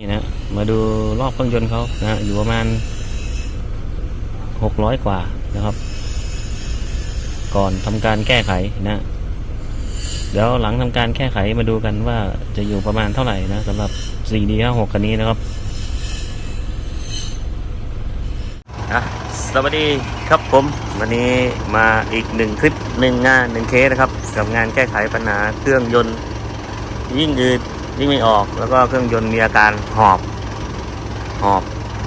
นี่นะมาดูรอบเครื่องยนต์เขานะอยู่ประมาณหกร้อยกว่านะครับ ก่อนทำการแก้ไขนะ เดี๋ยวหลังทำการแก้ไขมาดูกันว่าจะอยู่ประมาณเท่าไหร่นะสำหรับ 4D 56 คันนี้นะครับอะสวัสดีครับผม วันนี้มาอีกหนึ่งคลิปหนึ่งงานหนึ่งเคสนะครับ กับงานแก้ไขปัญหาเครื่องยนต์ยิ่งอืด วิ่งไม่ออกแล้วก็เครื่องยนต์มีอาการหอบ หอบ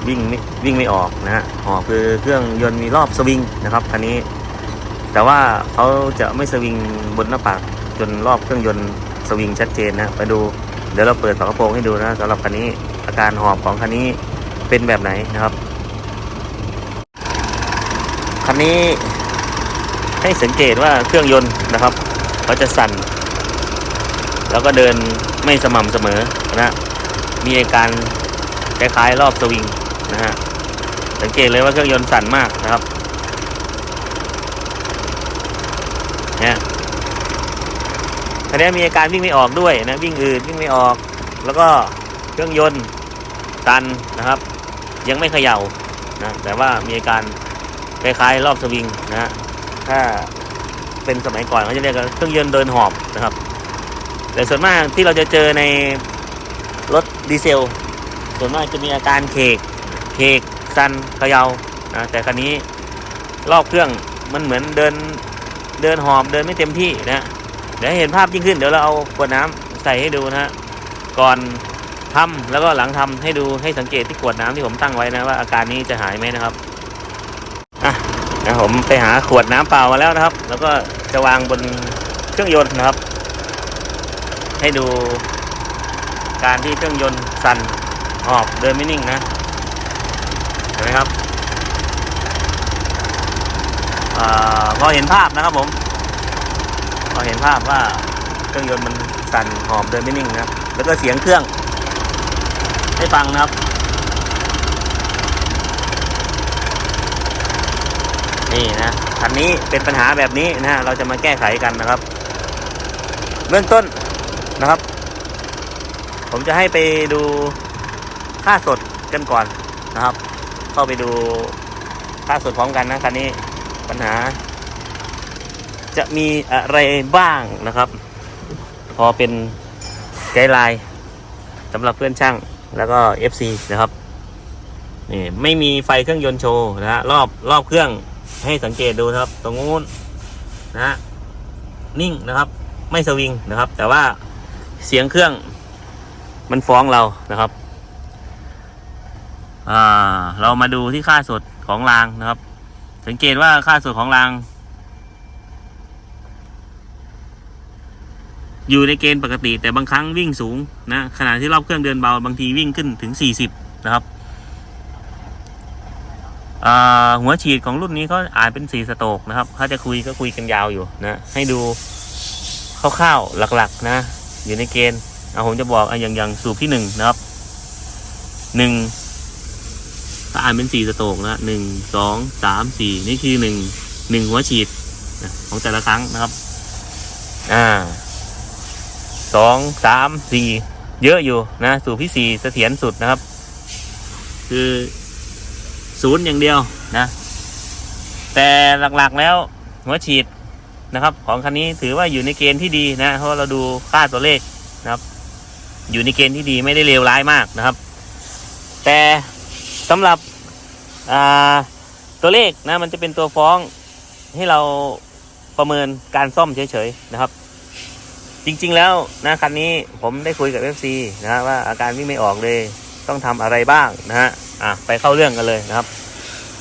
วิ่งไม่วิ่งไม่ออกนะฮะหอบคือเครื่องยนต์มีรอบสวิงนะครับคันนี้ แต่ว่าเขาจะไม่สวิงบนหน้าปากจนรอบเครื่องยนต์สวิงชัดเจนนะไปดูเดี๋ยวเราเปิดฝากระโปรงให้ดูนะสำหรับคันนี้อาการหอบของคันนี้เป็นแบบไหนนะครับคันนี้ให้สังเกตว่าเครื่องยนต์นะครับเขาจะสั่น แล้วก็เดิน ไม่สม่ำเสมอนะมีอาการคล้ายๆรอบสวิงนะฮะสังเกตเลยว่าเครื่องยนต์สั่นมากนะครับเนี่ยคันนี้มีอาการวิ่งไม่ออกด้วยนะวิ่งอืดวิ่งไม่ออก แล้วก็เครื่องยนต์ตันนะครับ ยังไม่เขย่านะแต่ว่ามีอาการคล้ายๆรอบสวิงนะฮะถ้าเป็นสมัยก่อนเขาจะเรียกว่าเครื่องยนต์เดินหอบนะครับ แต่ส่วนมากที่เราจะเจอในรถดีเซล ส่วนมากจะมีอาการเคกเคกสันเขยานะแต่คันนี้รอบเครื่องมันเหมือนเดินเดินหอบเดินไม่เต็มที่นะเดี๋ยวให้เห็นภาพยิ่งขึ้นเดี๋ยวเราเอาขวดน้ำใส่ให้ดูนะฮะก่อนทำแล้วก็หลังทำให้ดูให้สังเกตที่ขวดน้ำที่ผมตั้งไว้นะว่าอาการนี้จะหายไหมนะครับอะนะผมไปหาขวดน้ำเปล่ามาแล้วนะครับ แล้วก็จะวางบนเครื่องยนต์นะครับ ให้ดูการที่เครื่องยนต์สั่นออกเดินไม่นิ่งนะเห็นไหมครับอาพอเห็นภาพนะครับผมพอเห็นภาพว่าเครื่องยนต์มันสั่นหอบเดินไม่นิ่งนะครับแล้วก็เสียงเครื่อง ให้ฟังนะครับ นี่นะคันนี้เป็นปัญหาแบบนี้นะฮะเราจะมาแก้ไขกันนะครับ เบื้องต้น นะครับ ผมจะให้ไปดูค่าสดกันก่อนนะครับ เข้าไปดูค่าสดพร้อมกันนะคันนี้ปัญหา จะมีอะไรบ้างนะครับ พอเป็นไกด์ไลน์สำหรับเพื่อนช่างแล้วก็ FC นะครับนี่ไม่มีไฟเครื่องยนต์โชว์นะฮะรอบรอบเครื่องให้สังเกตดูนะครับ ตรงนู้นนะฮะนิ่งนะครับ ไม่สวิงนะครับ แต่ว่า เสียงเครื่องมันฟ้องเรานะครับอ่าเรามาดูที่ค่าสดของรางนะครับ สังเกตว่าค่าสดของราง อยู่ในเกณฑ์ปกติ แต่บางครั้งวิ่งสูงนะขณะที่รอบเครื่องเดินเบาบางทีวิ่งขึ้นถึง 40 นะครับหัวฉีดของรุ่นนี้เขาอาจเป็นสีสโตกนะครับ ถ้าจะคุยก็คุยกันยาวอยู่นะ ให้ดูคร่าวๆหลักๆนะ อยู่ในเกณฑ์เอาผมจะบอกอะอย่างอย่างสูบที่หนึ่งนะครับหนึ่งถ้าอ่านเป็นสี่สโตกนะหนึ่งสองสามสี่นี่คือหนึ่งหนึ่งหัวฉีดของแต่ละครั้งนะครับ อ่าสองสามสี่เยอะอยู่นะสูบที่สี่เสถียรสุดนะครับ คือศูนย์อย่างเดียวนะ แต่หลักๆแล้วหัวฉีด นะครับ ของคันนี้ถือว่าอยู่ในเกณฑ์ที่ดีนะเพราะเราดูค่าตัวเลขนะครับ อยู่ในเกณฑ์ที่ดีไม่ได้เลวร้ายมากนะครับ แต่สำหรับตัวเลขนะมันจะเป็นตัวฟ้องให้เราประเมินการซ่อมเฉยๆนะครับ จริงๆแล้วนะคันนี้ผมได้คุยกับ FC นะฮะว่าอาการวิ่งไม่ออกเลยต้องทำอะไรบ้างนะฮะอะไปเข้าเรื่องกันเลยนะครับ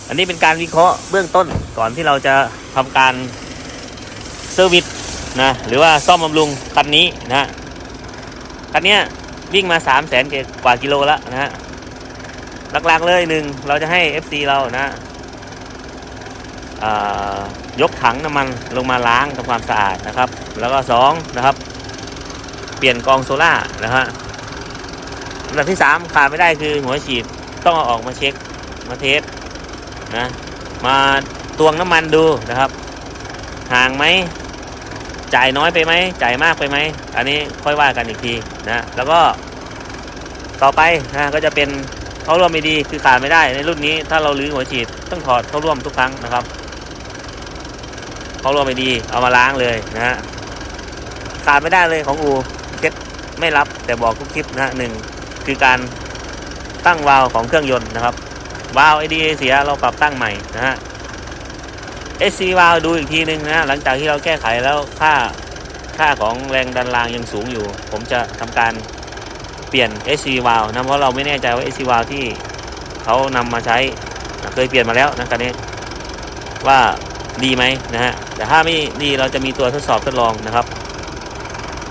อันนี้เป็นการวิเคราะห์เบื้องต้นก่อนที่เราจะทำการ ซอร์วิสนะหรือว่าซ่อมบำรุงคันนี้นะคันนี้วิ่งมา3 0 0แสนกว่ากิโลแล้วนะฮะหลักๆเลยหนึ่งเราจะให้ FC เรานะอ่ายกถังน้ำมันลงมาล้างทำความสะอาดนะครับ แล้วก็สองนะครับ เปลี่ยนกองโซล่านะฮะลำดับที่สามขาดไม่ได้คือหัวฉีดต้องเอาออกมาเช็คมาเทสนะมาตวงน้ำมันดูนะครับ ห่างไหม จ่ายน้อยไปไหมจ่ายมากไปไหมอันนี้ค่อยว่ากันอีกทีนะแล้วก็ต่อไปนะก็จะเป็นเข้าร่วมไม่ดีคือขาดไม่ได้ในรุ่นนี้ถ้าเราลื้อหัวฉีดต้องถอดเข้าร่วมทุกครั้งนะครับเข้าร่วมไม่ดีเอามาล้างเลยนะฮะขาดไม่ได้เลยของอูเช็ดไม่รับแต่บอกทุกคลิปนะฮะหนึ่งคือการตั้งวาล์วของเครื่องยนต์นะครับวาล์วไอดีเสียเราปรับตั้งใหม่นะฮะ SC วาลดูอีกทีนึงนะหลังจากที่เราแก้ไขแล้วค่าค่าของแรงดันรางยังสูงอยู่ ผมจะทำการเปลี่ยน SC วาล์วนะเพราะเราไม่แน่ใจว่า SC วาลที่เขานำมาใช้เคยเปลี่ยนมาแล้วนะคันนี้ว่าดีไหมนะฮะแต่ถ้าไม่ดีเราจะมีตัวทดสอบทดลองนะครับ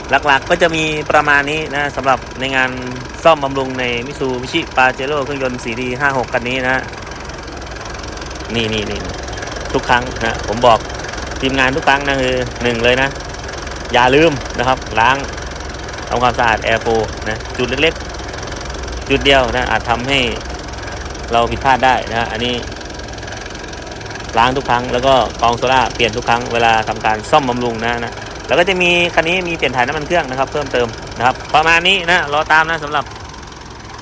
หลักๆก็จะมีประมาณนี้นะสำหรับในงานซ่อมบำรุงในมิซูบิชิปาเจโร่เครื่องยนต์ 4D 56 คันนี้นะนี่นี่นี่ ทุกครั้งนะผมบอกทีมงานทุกครั้งนะคือหนึ่งเลยนะ อย่าลืมนะครับล้างทำความสะอาดแอร์โฟนะจุดเล็กๆ จุดเดียวนะอาจทำให้เราผิดพลาดได้นะอันนี้ล้างทุกครั้งแล้วก็กองโซล่าเปลี่ยนทุกครั้งเวลาทำการซ่อมบำรุงนะนะแล้วก็จะมีคันนี้มีเปลี่ยนถ่ายน้ำมันเครื่องนะครับเพิ่มเติมนะครับประมาณนี้นะรอตามนะสำหรับ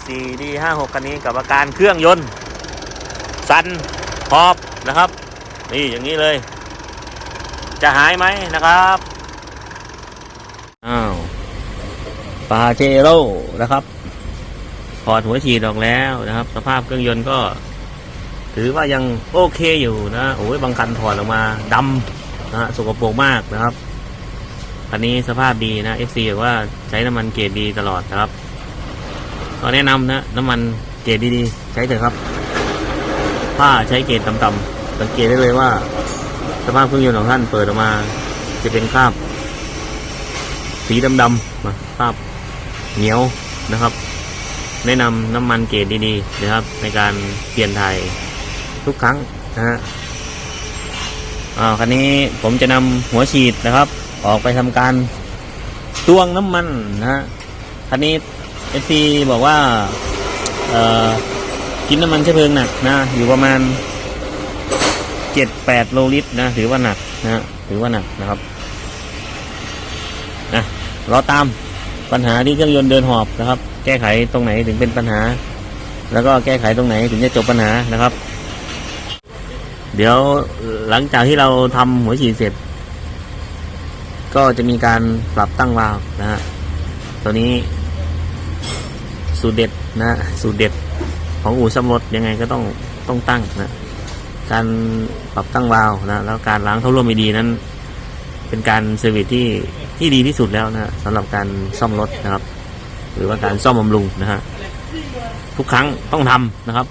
4D 56 คันนี้กับอาการเครื่องยนต์ สันหอบนะครับ นี่อย่างนี้เลย จะหายไหมนะครับอ้าวปาเจโร่นะครับถอดหัวฉีดออกแล้วนะครับ สภาพเครื่องยนต์ก็ ถือว่ายังโอเคอยู่นะโอ้ยบางคันถอดออกมาดำนะฮะสกปรกมากนะครับคันนี้สภาพดีนะ FC บอกว่าใช้น้ำมันเกรดดีตลอดนะครับก็แนะนำนะ น้ำมันเกรดดีๆ ใช้เถอะครับถ้าใช้เกรดต่ำๆ สังเกตได้เลยว่า สภาพเครื่องยนต์ของท่านเปิดออกมา จะเป็นคราบ สีดำๆนะคราบเหนียวนะครับ แนะนำน้ำมันเกรดดีๆนะครับ ในการเปลี่ยนถ่ายทุกครั้งนะฮะอ่าคันนี้ผมจะนำหัวฉีดนะครับ ออกไปทำการตวงน้ำมันนะฮะคันนี้เอซีบอกว่า เอ่อกินน้ำมันเชื้อเพลิงหนักนะ อยู่ประมาณ เจ็ดแปดโลลิตรนะถือว่าหนักนะถือว่าหนักนะครับนะรอตามปัญหาที่เครื่องยนต์เดินหอบนะครับ แก้ไขตรงไหนถึงเป็นปัญหา แล้วก็แก้ไขตรงไหนถึงจะจบปัญหานะครับ เดี๋ยวหลังจากที่เราทำหัวฉีดเสร็จ ก็จะมีการปรับตั้งวาล์วนะฮะตัวนี้ สูตรเด็ดนะฮะสูตรเด็ดของอู่ซ่อมรถยังไงก็ต้องต้องตั้งนะ การปรับตั้งวาล์วนะแล้วการล้างท่อร่วมไม่ดีนั้น เป็นการเซอร์วิสที่ที่ดีที่สุดแล้วนะสำหรับการซ่อมรถนะครับ หรือว่าการซ่อมบำรุงนะฮะทุกครั้งต้องทำนะครับ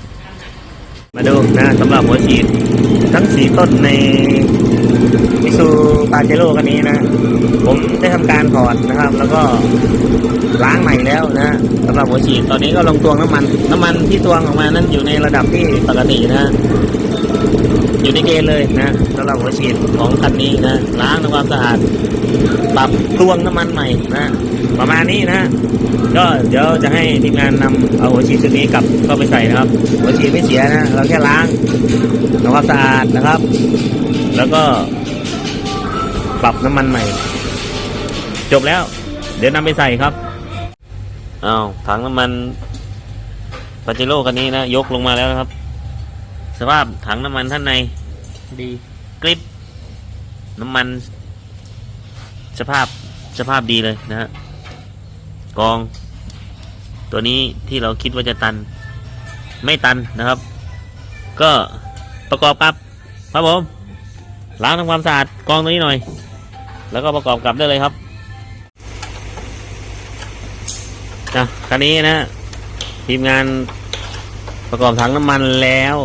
มาดูนะสำหรับหัวฉีดทั้งสีต้นในมิซูปาเจโร่คันนี้นะ ผมได้ทำการถอดนะครับ แล้วก็ล้างใหม่แล้วนะสำหรับหัวฉีดตอนนี้ก็ลงตวงน้ำมัน น้ำมันที่ตวงออกมานั้นอยู่ในระดับที่ปกตินะ อยู่ในเกณฑ์เลยนะสำหรับหัวฉีดของคันนี้นะล้างทำความสะอาดปรับตวงน้ำมันใหม่นะประมาณนี้นะ ก็เดี๋ยวจะให้ทีมงานนำเอาหัวฉีดชุดนี้กลับเข้าไปใส่นะครับ หัวฉีดไม่เสียนะ เราแค่ล้างทำความสะอาดนะครับ แล้วก็ ปรับน้ำมันใหม่ จบแล้ว เดี๋ยวนำไปใส่ครับอ้าวถังน้ำมันปาเจโร่คันนี้นะ ยกลงมาแล้วนะครับ สภาพถังน้ำมันท่านในดีกริปน้ำมัน สภาพสภาพดีเลยนะฮะกอง ตัวนี้ที่เราคิดว่าจะตัน ไม่ตันนะครับ ก็ประกอบกับครับผมล้างทำความสะอาดกองตัวนี้หน่อย แล้วก็ประกอบกลับได้เลยครับนะคันนี้นะทีมงานประกอบถังน้ำมันแล้ว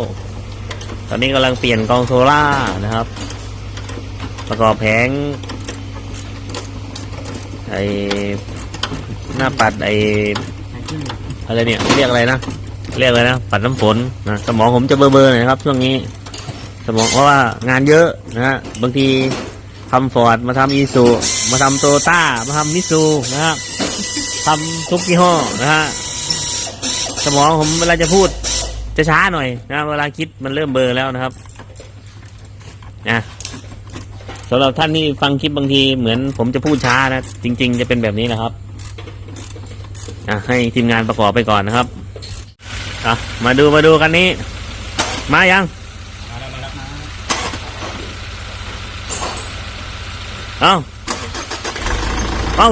ตอนนี้กำลังเปลี่ยนกองโซล่านะครับ ประกอบแผงไอหน้าปัดไออะไรเนี่ยเรียกอะไรนะเรียกอะไรนะปัดน้ำฝนนะสมองผมจะเบลอๆหน่อยนะครับช่วงนี้ สมองเพราะว่างานเยอะนะฮะบางทีทำฟอร์ดมาทำอีซูมาทำโตต้ามาทำมิซูนะครับทำทุกยี่ห้อนะฮะสมองผมเวลาจะพูด จะช้าหน่อยนะเวลาคิดมันเริ่มเบลอแล้วนะครับนะสำหรับท่านที่ฟังคลิปบางทีเหมือนผมจะพูดช้านะ จริง ๆ จะเป็นแบบนี้นะครับอะให้ทีมงานประกอบไปก่อนนะครับอะมาดูมาดูกันนี้ มายังมาแล้วมาแล้วมาเอ้าเอ้า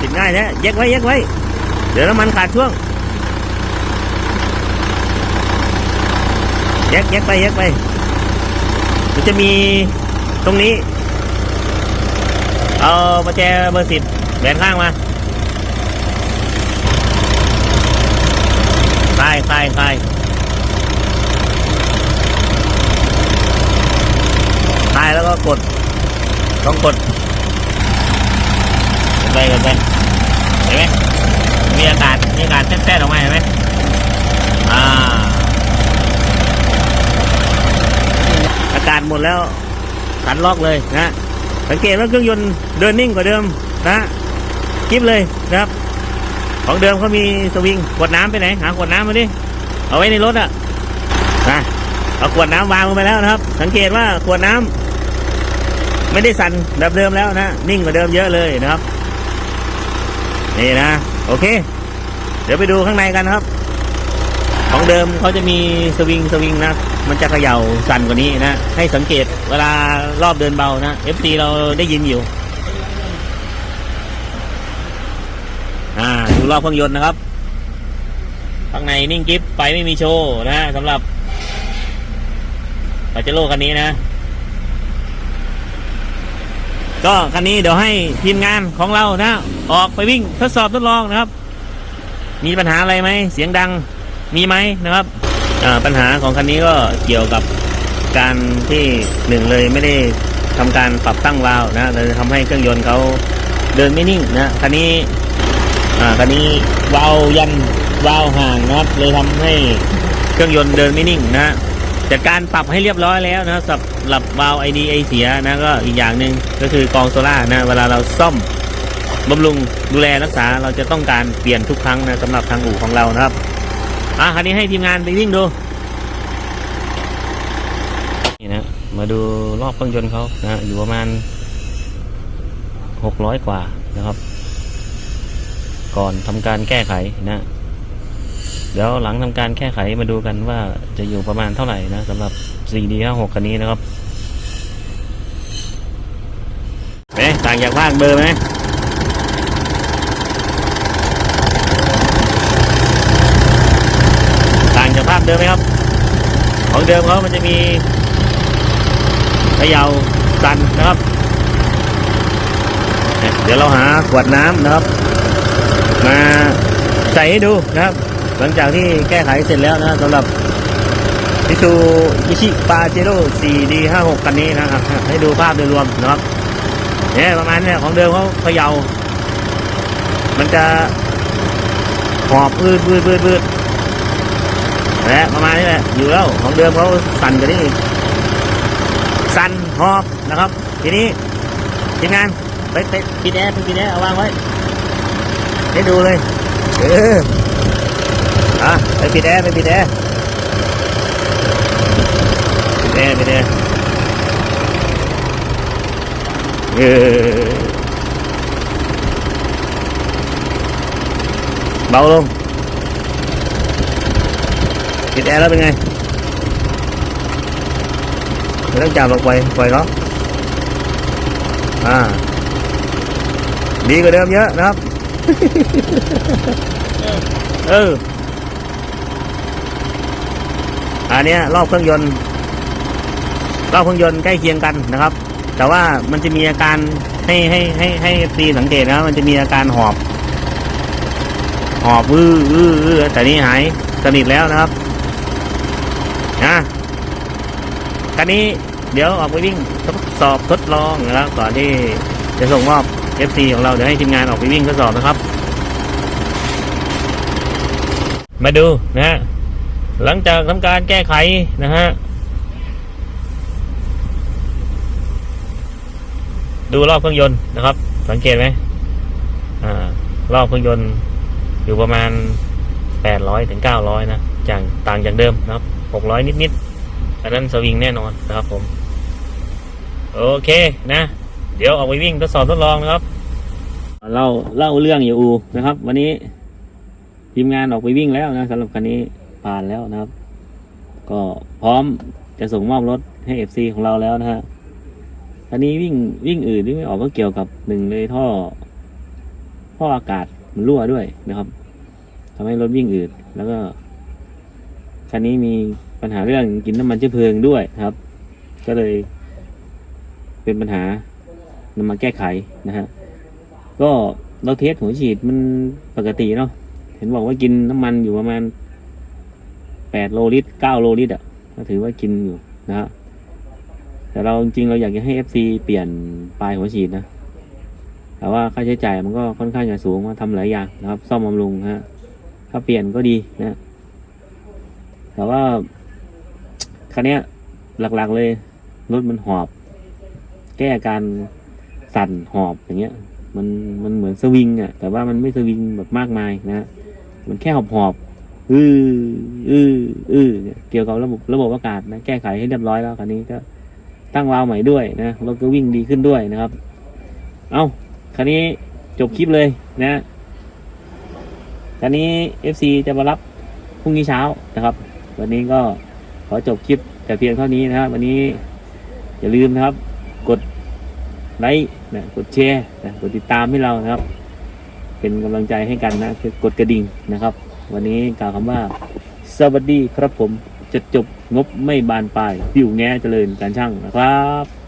ติดง่ายแท้แยกไว้แยกไว้ เดี๋ยวน้ำมันขาดช่วง แยกแยกไปแยกไปมันจะมีตรงนี้ เอาประแจเบอร์สิบแบนข้างมาคลายคลายคลายคลายแล้วก็กด ต้องกดกดไปกดไปเห็นไหมมีอากาศมีอากาศแทรกๆออกมาเห็นไหมอ่า อากาศหมดแล้วตัดล็อกเลยนะสังเกตว่าเครื่องยนต์เดินนิ่งกว่าเดิมนะคลิปเลยนะครับ ของเดิมเขามีสวิงขวดน้ำไปไหนหาขวดน้ำมาดิเอาไว้ในรถอะนะเอาขวดน้ำวางลงไปแล้วนะครับ สังเกตว่าขวดน้ำไม่ได้สั่นแบบเดิมแล้วนะนิ่งกว่าเดิมเยอะเลยนะครับนี่นะโอเค เดี๋ยวไปดูข้างในกันครับ ของเดิมเขาจะมีสวิงสวิงนะ มันจะเขย่าสั่นกว่านี้นะ ให้สังเกตเวลารอบเดินเบานะ FT เราได้ยินอยู่ อ่าดูรอบเครื่องยนต์นะครับ ข้างในนิ่งกิฟไฟไม่มีโชว์นะสำหรับปาเจโร่คันนี้นะ ก็คันนี้เดี๋ยวให้ทีมงานของเรานะ ออกไปวิ่งทดสอบทดลองนะครับ มีปัญหาอะไรไหม เสียงดังมีไหมนะครับ ปัญหาของคันนี้ก็เกี่ยวกับการที่หนึ่งเลยไม่ได้ทำการปรับตั้งวาล์วนะเลยทำให้เครื่องยนต์เขาเดินไม่นิ่งนะคันนี้อ่าคันนี้วาล์วยันวาล์วห่างนะครับเลยทำให้เครื่องยนต์เดินไม่นิ่งนะจัดการปรับให้เรียบร้อยแล้วนะสำหรับวาล์วไอดีไอเสียนะก็อีกอย่างหนึ่งก็คือกองโซล่านะเวลาเราซ่อมบำรุงดูแลรักษาเราจะต้องการเปลี่ยนทุกครั้งนะสำหรับทางอู่ของเรานะครับ อะคันนี้ให้ทีมงานไปวิ่งดู นี่นะ มาดูรอบเครื่องยนต์เขานะอยู่ประมาณหกร้อยกว่านะครับ ก่อนทำการแก้ไขนะ เดี๋ยวหลังทำการแก้ไขมาดูกันว่าจะอยู่ประมาณเท่าไหร่นะสำหรับ 4D 56 คันนี้นะครับเอ๊ะต่างจากภาคเบอร์ไหม ต่างจากภาพ เดิมไหมครับ ของเดิมเขามันจะมีเขย่าสั่นนะครับ เดี๋ยวเราหาขวดน้ำนะครับ มาใส่ให้ดูนะครับ หลังจากที่แก้ไขเสร็จแล้วนะสำหรับพิซูอิชิปาเจโร่ 4D 56 คันนี้นะครับ ให้ดูภาพโดยรวมนะครับเนี่ยประมาณเนี่ยของเดิมเขาเขย่ามันจะหอบอืดบืดบืดบืด และประมาณนี้แหละ อยู่แล้วของเดิมเขาสั่นกว่านี้อีกสั่นหอบนะครับ ทีนี้ทีมงานไปไปปิดแอร์ไปปิดแอร์เอาวางไว้ให้ดูเลย เอออะไปปิดแอร์ไปปิดแอร์ปิดแอร์ปิดแอร์เออเบาลง ปิดแอร์แล้วเป็นไงไม่ต้องจับหรอกปล่อยปล่อยเขาอ่า ดีกว่าเดิมเยอะนะครับ เออ อันเนี้ยรอบเครื่องยนต์ รอบเครื่องยนต์ใกล้เคียงกันนะครับ แต่ว่ามันจะมีอาการให้ให้ให้ให้ตีสังเกตนะ มันจะมีอาการหอบ หอบอื้ออื้ออื้อแต่นี่หายสนิทแล้วนะครับ นะคันนี้เดี๋ยวออกไปวิ่งทดสอบทดลองนะครับก่อนที่จะส่งมอบ FC ของเราเดี๋ยวให้ทีมงานออกไปวิ่งทดสอบนะครับ มาดูนะฮะหลังจากทำการแก้ไขนะฮะดูรอบเครื่องยนต์นะครับ สังเกตไหมอ่ารอบเครื่องยนต์อยู่ประมาณ 800ถึง900 นะจากต่างจากเดิมนะครับ 600นิดๆอันนั้นสวิงแน่นอนนะครับผม โอเคนะ เดี๋ยวออกไปวิ่งทดสอบทดลองนะครับเล่าเล่าเรื่องอยู่อูนะครับ วันนี้ทีมงานออกไปวิ่งแล้วนะสำหรับคันนี้ผ่านแล้วนะครับ ก็พร้อมจะส่งมอบรถให้เอฟซีของเราแล้วนะฮะคันนี้วิ่งวิ่งอื่นที่ไม่ออกก็เกี่ยวกับหนึ่งเลยท่อท่ออากาศมันรั่วด้วยนะครับทำให้รถวิ่งอืดแล้วก็ คันนี้มีปัญหาเรื่องกินน้ำมันเชื้อเพลิงด้วยครับ ก็เลย เป็นปัญหานำมาแก้ไขนะฮะก็เราเทสหัวฉีดมันปกติเนาะเห็นบอกว่ากินน้ำมันอยู่ประมาณแปดโลลิตรเก้าโลลิตรอะก็ถือว่ากินอยู่นะฮะแต่เราจริงเราอยากจะให้ FC เปลี่ยนปลายหัวฉีดนะ แต่ว่าค่าใช้จ่ายมันก็ค่อนข้างจะสูงมาทำหลายอย่างนะครับ ซ่อมบำรุงนะฮะ ถ้าเปลี่ยนก็ดีนะ แต่ว่าคันนี้หลักๆเลยรถมันหอบ แก้อาการสั่นหอบอย่างเงี้ย มันมันเหมือนสวิงอะ แต่ว่ามันไม่สวิงแบบมากมายนะมันแค่หอบหอบอืออืออือเกี่ยวกับระบบระบบอากาศนะแก้ไขให้เรียบร้อยแล้วคันนี้ก็ตั้งวาล์วใหม่ด้วยนะรถก็วิ่งดีขึ้นด้วยนะครับ เอาคันนี้จบคลิปเลยนะคันนี้ FC จะมารับพรุ่งนี้เช้านะครับ วันนี้ก็ขอจบคลิปแต่เพียงเท่านี้นะครับ วันนี้อย่าลืมนะครับ กดไลค์นะกดแชร์นะกดติดตามให้เรานะครับ เป็นกำลังใจให้กันนะกดกระดิ่งนะครับ วันนี้กล่าวคำว่า สวัสดีครับผมจะจบงบไม่บานปลายวิวแง่เจริญการช่างนะครับ